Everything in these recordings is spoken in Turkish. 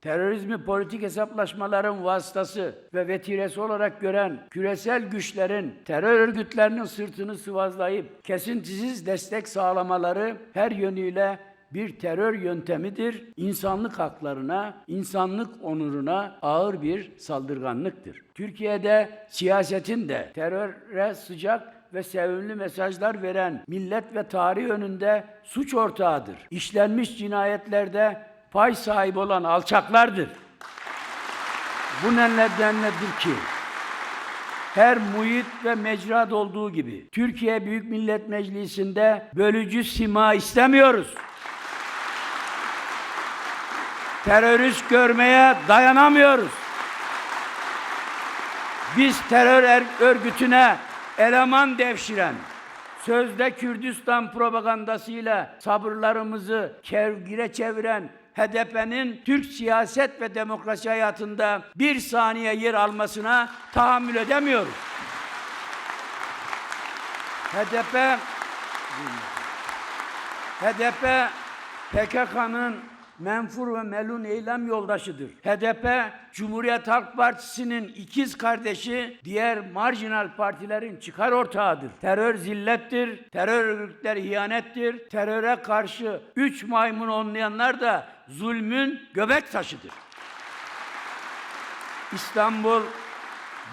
terörizmi politik hesaplaşmaların vasıtası ve vetiresi olarak gören küresel güçlerin terör örgütlerinin sırtını sıvazlayıp kesintisiz destek sağlamaları her yönüyle bir terör yöntemidir. İnsanlık haklarına, insanlık onuruna ağır bir saldırganlıktır. Türkiye'de siyasetin de teröre sıcak ve sevimli mesajlar veren millet ve tarih önünde suç ortağıdır. İşlenmiş cinayetlerde pay sahibi olan alçaklardır. Bu nedenledir ki her muhit ve mecrada olduğu gibi Türkiye Büyük Millet Meclisi'nde bölücü sima istemiyoruz. Terörist görmeye dayanamıyoruz. Biz terör er- örgütüne eleman devşiren, sözde Kürdistan propagandasıyla sabırlarımızı kevgire çeviren HDP'nin Türk siyaset ve demokrasi hayatında bir saniye yer almasına tahammül edemiyoruz. HDP HDP PKK'nın menfur ve melun eylem yoldaşıdır. HDP Cumhuriyet Halk Partisi'nin ikiz kardeşi, diğer marjinal partilerin çıkar ortağıdır. Terör zillettir, terör örgütleri ihanettir. Teröre karşı üç maymun onlayanlar da zulmün göbek taşıdır. İstanbul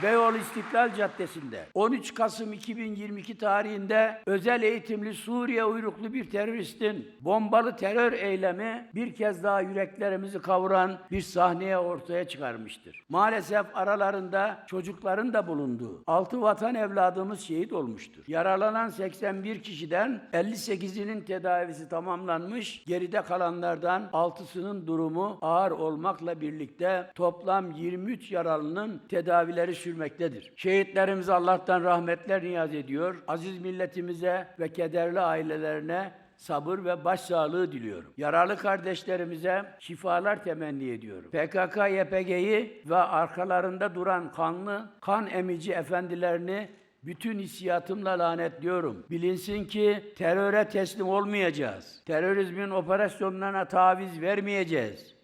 Beyoğlu İstiklal Caddesi'nde 13 Kasım 2022 tarihinde özel eğitimli Suriye uyruklu bir teröristin bombalı terör eylemi bir kez daha yüreklerimizi kavuran bir sahneye ortaya çıkarmıştır. Maalesef aralarında çocukların da bulunduğu 6 vatan evladımız şehit olmuştur. Yaralanan 81 kişiden 58'inin tedavisi tamamlanmış, geride kalanlardan 6'sının durumu ağır olmakla birlikte toplam 23 yaralının tedavileri sürmektedir. Şehitlerimize Allah'tan rahmetler niyaz ediyor. Aziz milletimize ve kederli ailelerine sabır ve başsağlığı diliyorum. Yaralı kardeşlerimize şifalar temenni ediyorum. PKK, YPG'yi ve arkalarında duran kanlı, kan emici efendilerini bütün hissiyatımla lanetliyorum. Bilinsin ki teröre teslim olmayacağız. Terörizmin operasyonlarına taviz vermeyeceğiz.